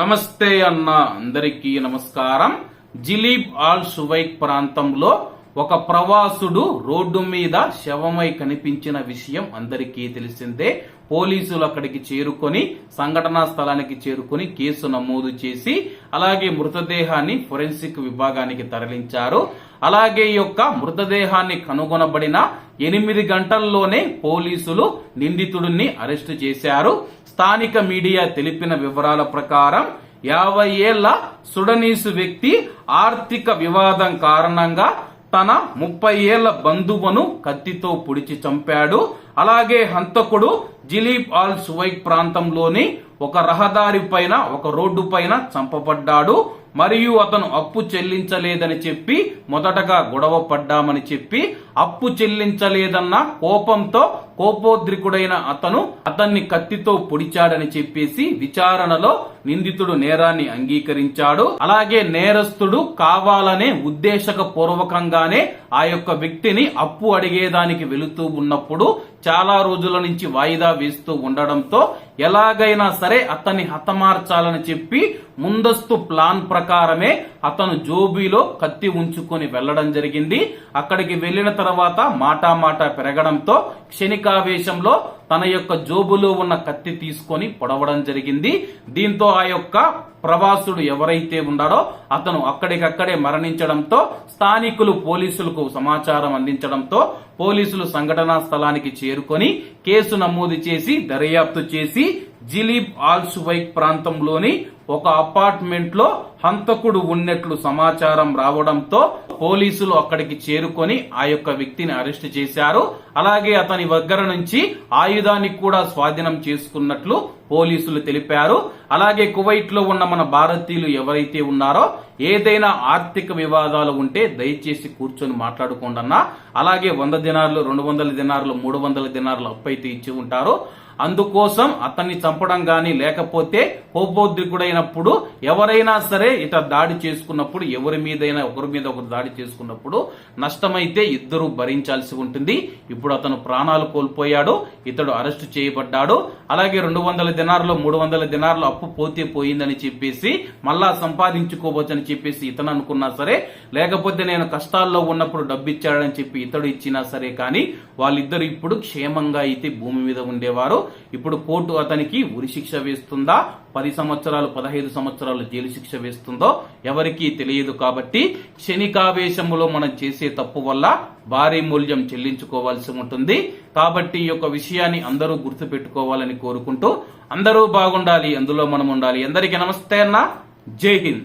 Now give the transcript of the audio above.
నమస్తే అన్న అందరికీ నమస్కారం. జిలీబ్ ఆల్ సువైక్ ప్రాంతంలో ఒక ప్రవాసుడు రోడ్డు మీద శవమై కనిపించిన విషయం అందరికీ తెలిసిందే. పోలీసులు అక్కడికి చేరుకొని సంఘటనా స్థలానికి చేరుకొని కేసు నమోదు చేసి అలాగే మృతదేహాన్ని ఫోరెన్సిక్ విభాగానికి తరలించారు. అలాగే ఈ యొక్క మృతదేహాన్ని కనుగొనబడిన ఎనిమిది గంటల్లోనే పోలీసులు నిందితుడిని అరెస్టు చేశారు. స్థానిక మీడియా తెలిపిన వివరాల ప్రకారం యాభై ఏళ్ళ సుడనీసు వ్యక్తి ఆర్థిక వివాదం కారణంగా తన ముప్పై ఏళ్ళ బంధువును కత్తితో పొడిచి చంపాడు. అలాగే హంతకుడు జిలీప్ ఆల్ సువైక్ ప్రాంతంలోని ఒక రహదారి పైన ఒక రోడ్డు పైన చంపబడ్డాడు. మరియు అతను అప్పు చెల్లించలేదని చెప్పి మొదటగా గొడవ పడ్డామని చెప్పి అప్పు చెల్లించలేదన్న కోపంతో కోపోద్రికుడైన అతను అతన్ని కత్తితో పొడిచాడని చెప్పేసి విచారణలో నిందితుడు నేరాన్ని అంగీకరించాడు. అలాగే నేరస్తుడు కావాలనే ఉద్దేశక పూర్వకంగానే ఆ యొక్క వ్యక్తిని అప్పు అడిగేదానికి వెళుతూ ఉన్నప్పుడు చాలా రోజుల నుంచి వాయిదా వేస్తూ ఉండడంతో ఎలాగైనా సరే అతన్ని హతమార్చాలని చెప్పి ముందస్తు ప్లాన్ ప్రకారమే అతను జోబీలో కత్తి ఉంచుకొని వెళ్ళడం జరిగింది. అక్కడికి వెళ్ళిన తర్వాత మాటామాట పెరగడంతో క్షణికావేశంలో తన యొక్క జోబులో ఉన్న కత్తి తీసుకొని పొడవడం జరిగింది. దీంతో ఆ యొక్క ప్రవాసుడు ఎవరైతే ఉన్నాడో అతను అక్కడికక్కడే మరణించడంతో స్థానికులు పోలీసులకు సమాచారం అందించడంతో పోలీసులు సంఘటనా స్థలానికి చేరుకొని కేసు నమోదు చేసి దర్యాప్తు చేసి జిలీబ్ ఆల్సువైక్ ప్రాంతంలోని ఒక అపార్ట్మెంట్లో హంతకుడు ఉన్నట్లు సమాచారం రావడంతో పోలీసులు అక్కడికి చేరుకొని ఆ యొక్క వ్యక్తిని అరెస్ట్ చేశారు. అలాగే అతని దగ్గర నుంచి ఆయుధాన్ని కూడా స్వాధీనం చేసుకున్నట్లు పోలీసులు తెలిపారు. అలాగే కువైట్లో ఉన్న మన భారతీయులు ఎవరైతే ఉన్నారో ఏదైనా ఆర్థిక వివాదాలు ఉంటే దయచేసి కూర్చొని మాట్లాడుకోండన్నా. అలాగే వంద దినార్లు రెండు వందల దినార్లు మూడు వందల దినార్లు అప్పు అయితే ఇచ్చి ఉంటారు. అందుకోసం అతన్ని చంపడం గాని లేకపోతే కోపోద్రికుడైనప్పుడు ఎవరైనా సరే ఇట దాడి చేసుకున్నప్పుడు ఎవరి మీదైనా ఒకరి మీద ఒకరు దాడి చేసుకున్నప్పుడు నష్టమైతే ఇద్దరు భరించాల్సి ఉంటుంది. ఇప్పుడు అతను ప్రాణాలు కోల్పోయాడు ఇతడు అరెస్ట్ చేయబడ్డాడు. అలాగే రెండు వందల దినారులో మూడు వందల దినారులో అప్పు పోతే పోయిందని చెప్పేసి మళ్ళా సంపాదించుకోవచ్చని చెప్పేసి ఇతను అనుకున్నా సరే లేకపోతే నేను కష్టాల్లో ఉన్నప్పుడు డబ్బు ఇచ్చాడని చెప్పి ఇతడు ఇచ్చినా సరే కానీ వాళ్ళిద్దరు ఇప్పుడు క్షేమంగా అయితే భూమి మీద ఉండేవారు. ఇప్పుడు కోర్టు అతనికి ఉరి శిక్ష వేస్తుందా? పది సంవత్సరాలు పదహైదు సంవత్సరాలు జైలు శిక్ష వేస్తుందో ఎవరికీ తెలియదు కాబట్టి క్షణికావేశములో మనం చేసే తప్పు వల్ల భారీ మూల్యం చెల్లించుకోవాల్సి ఉంటుంది. కాబట్టి ఈ యొక్క విషయాన్ని అందరూ గుర్తు పెట్టుకోవాలని కోరుకుంటూ అందరూ బాగుండాలి అందులో మనం ఉండాలి. అందరికీ నమస్తే అన్న. జై హింద్.